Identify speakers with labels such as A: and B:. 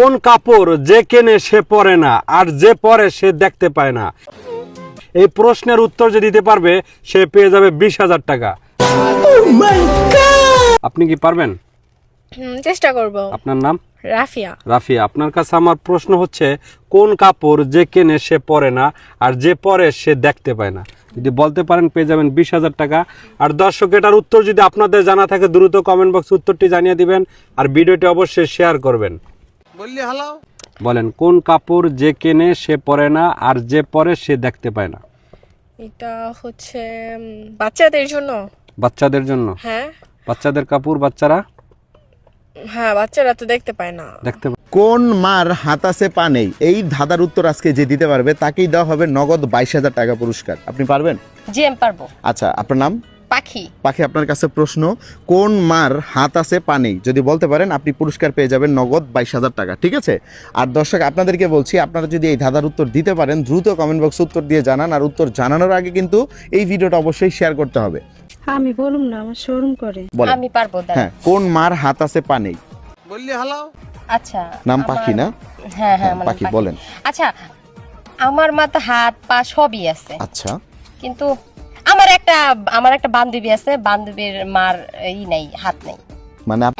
A: কোন কাপড় যে কেনে সে পরে না আর যে পরে সে দেখতে পায় না। এই প্রশ্নের উত্তর যে দিতে পারবে সে পেয়ে যাবে বিশ হাজার টাকা। আপনি কি পারবেন?
B: চেষ্টা করব।
A: আপনার নাম?
B: রাফিয়া।
A: রাফিয়া আপনার কাছে আমার প্রশ্ন হচ্ছে কোন কাপড় যে কেনে সে পরে না আর যে পরে সে দেখতে পায় না? যদি বলতে পারেন পেয়ে যাবেন বিশ হাজার টাকা। আর দর্শক এটার উত্তর যদি আপনাদের জানা থাকে দ্রুত কমেন্ট বক্সে উত্তরটি জানিয়ে দিবেন আর ভিডিওটি অবশ্যই শেয়ার করবেন।
C: বললি হালাও
A: বলেন কোন কাপড় যে কেনে সে পরে না আর যে পরে সে দেখতে পায় না?
B: এটা হচ্ছে উম, বাচ্চাদের জন্য।
A: বাচ্চাদের জন্য?
B: হ্যাঁ।
A: বাচ্চাদের কাপড় বাচ্চারা?
B: হ্যাঁ বাচ্চারা তো দেখতে পায় না।
A: দেখতে পায়।
D: কোন মার হাত আছে পা নেই এই ধাঁধার উত্তর আজকে যে দিতে পারবে তাকেই দেওয়া হবে নগদ বাইশ হাজার টাকা পুরস্কার। আপনি পারবেন?
E: জি আমি পারব।
D: আচ্ছা আপনার নাম?
E: পাখি?
D: পাখি আপনার কাছে প্রশ্ন কোন মার হাত আছে পা নেই যদি বলতে পারেন আপনি পুরস্কার পেয়ে যাবেন নগদ বাইশ হাজার টাকা ঠিক আছে? আর দর্শক আপনাদেরকে বলছি আপনারা যদি এই ধাঁধার উত্তর দিতে পারেন দ্রুত কমেন্ট বক্সে উত্তর দিয়ে জানান আর উত্তর জানানোর আগে কিন্তু এই ভিডিওটা অবশ্যই শেয়ার করতে হবে।
F: আমি বলুম না আমার শোরুম করে।
E: আমি পারব
D: হ্যাঁ কোন মার হাত আছে পা নেই
C: বললি হালাও
E: আচ্ছা
D: নাম পাখি না?
E: হ্যাঁ হ্যাঁ
D: হ্যাঁ, পাখি বলেন।
E: আচ্ছা আমার মা তো হাত পা সবই আছে।
D: আচ্ছা।
E: কিন্তু একটা আমার একটা বান্ধবী আছে বান্ধবীর মার ই নাই হাত নাই।
D: মানে আপ-